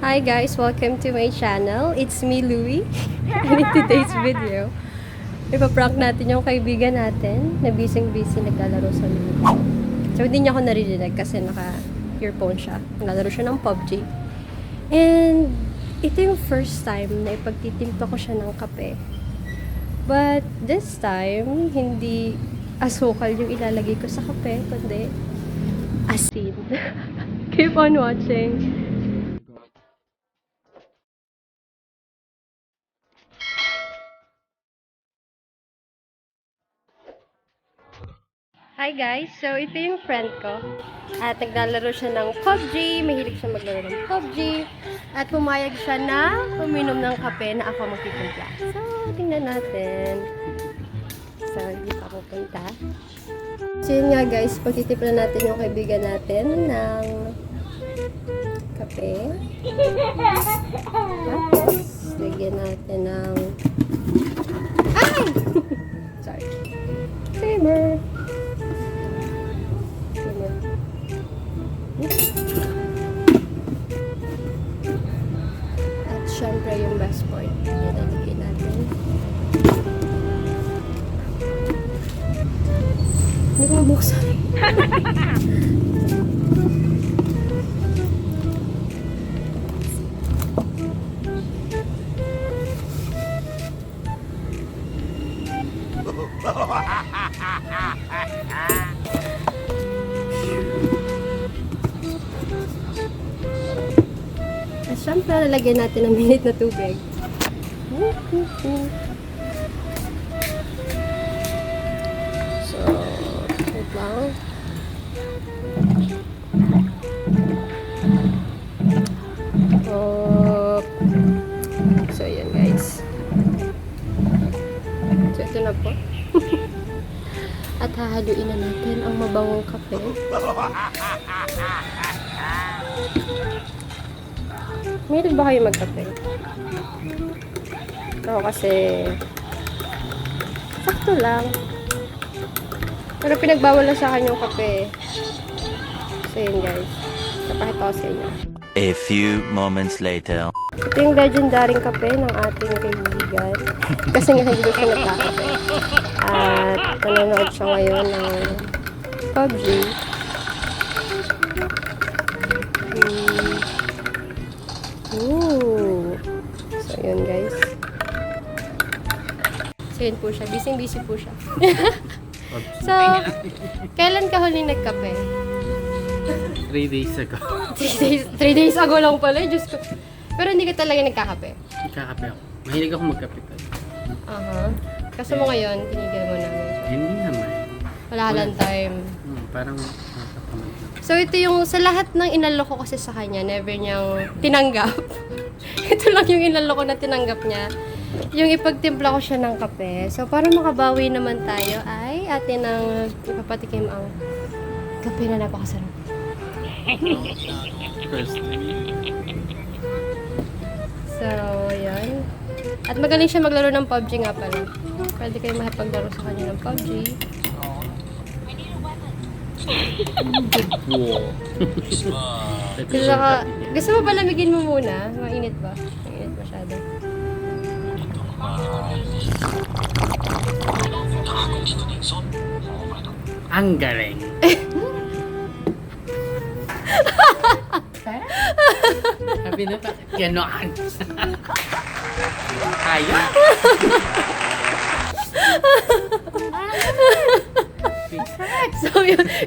Hi guys, welcome to my channel. It's me, Louie. And in today's video, ipaprank natin yung kaibigan natin na busy-busy naglalaro sa loob. So, hindi niya ako naririnig kasi naka-earphone siya. Naglalaro siya ng PUBG. And, ito yung first time na ipagtitimpla ko siya ng kape. But, this time, hindi asukal yung ilalagay ko sa kape, kundi asin. Keep on watching. Hi guys! So, ito yung friend ko. At naglalaro siya ng PUBG. Mahilig siya maglaro ng PUBG. At pumayag siya na uminom ng kape na ako magtitimpla. So, tingnan natin. So, hindi pa pupunta. So, yun nga guys. Pagtitimpla natin yung kaibigan natin ng kape. Tapos, lagyan natin ng... At syempre yung best part. Ilalagay natin. Hindi ko mabuksan. At syempre, lalagyan natin ng minute na tubig. So, wait lang. Oh. So, yun guys. So, ito po. At hahaluin na natin ang mabangong kape. Meron ba kayo magkape? Ako kasi sakto lang. Pero pinagbawal na sa akin yung kape. So yun guys. Napakita ko sa inyo. A few moments later. Ito yung legendary kape ng ating kaibigan. Kasi nga hindi siya nagkakape. At nanonood siya ngayon ng PUBG. Yun guys. So, yun po siya. Busy-busy po siya. so, kailan ka huling nagkape? Three days ago. Three days, three days ago lang pala. Diyos ko. Pero hindi ka talaga nagkakape. Nagkakape ako. Mahilig ako magkape tol. Aha. Kaso mo ngayon, tinigil mo namin. Hindi naman. Wala lang time. Hmm, parang. So, ito yung sa lahat ng inalo ko kasi sa kanya, never niyang tinanggap. Ito lang yung inalo ko na tinanggap niya. Yung ipagtimpla ko siya ng kape. So, para makabawi naman tayo, ay atin ang ipapatikim ang kape na napakasarap. So, yan. At magaling siya maglaro ng PUBG nga pala. Pwede kayo makipaglaro sa kanya ng PUBG. Gusto, ka, gusto mo ba lamigin mo muna? Mainit ba? Mainit masyado. Ang galing. Sabi na bakit gano'n? Kaya?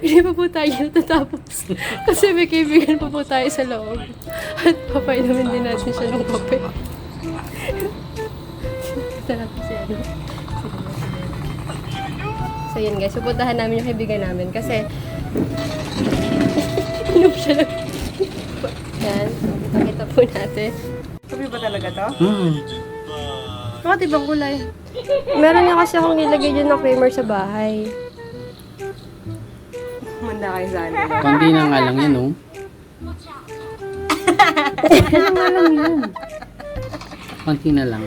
Hindi pa po tayo natatapos. Kasi may kaibigan pa po tayo sa loob. At papainumin din natin siya ng kape. Tara po si ano. So, yun guys. Pupuntahan namin yung kaibigan namin. Kasi, inom siya ng Yan. Pakita po natin. Kape ba talaga to? Hmm. Bakit ibang kulay? Meron nga kasi akong nilagay dyan ng creamer sa bahay. Manda kayo sa akin. Kundi na nga lang yan, oh. Ano nga lang yan? Konti na lang.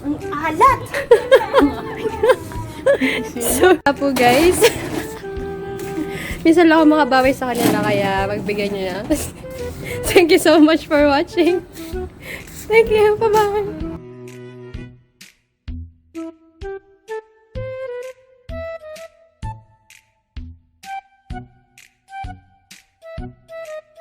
Ang alat! so, po guys. Minsan lang ako makabawi sa kanila kaya magbigay nyo na. Thank you so much for watching. Thank you. Bye-bye.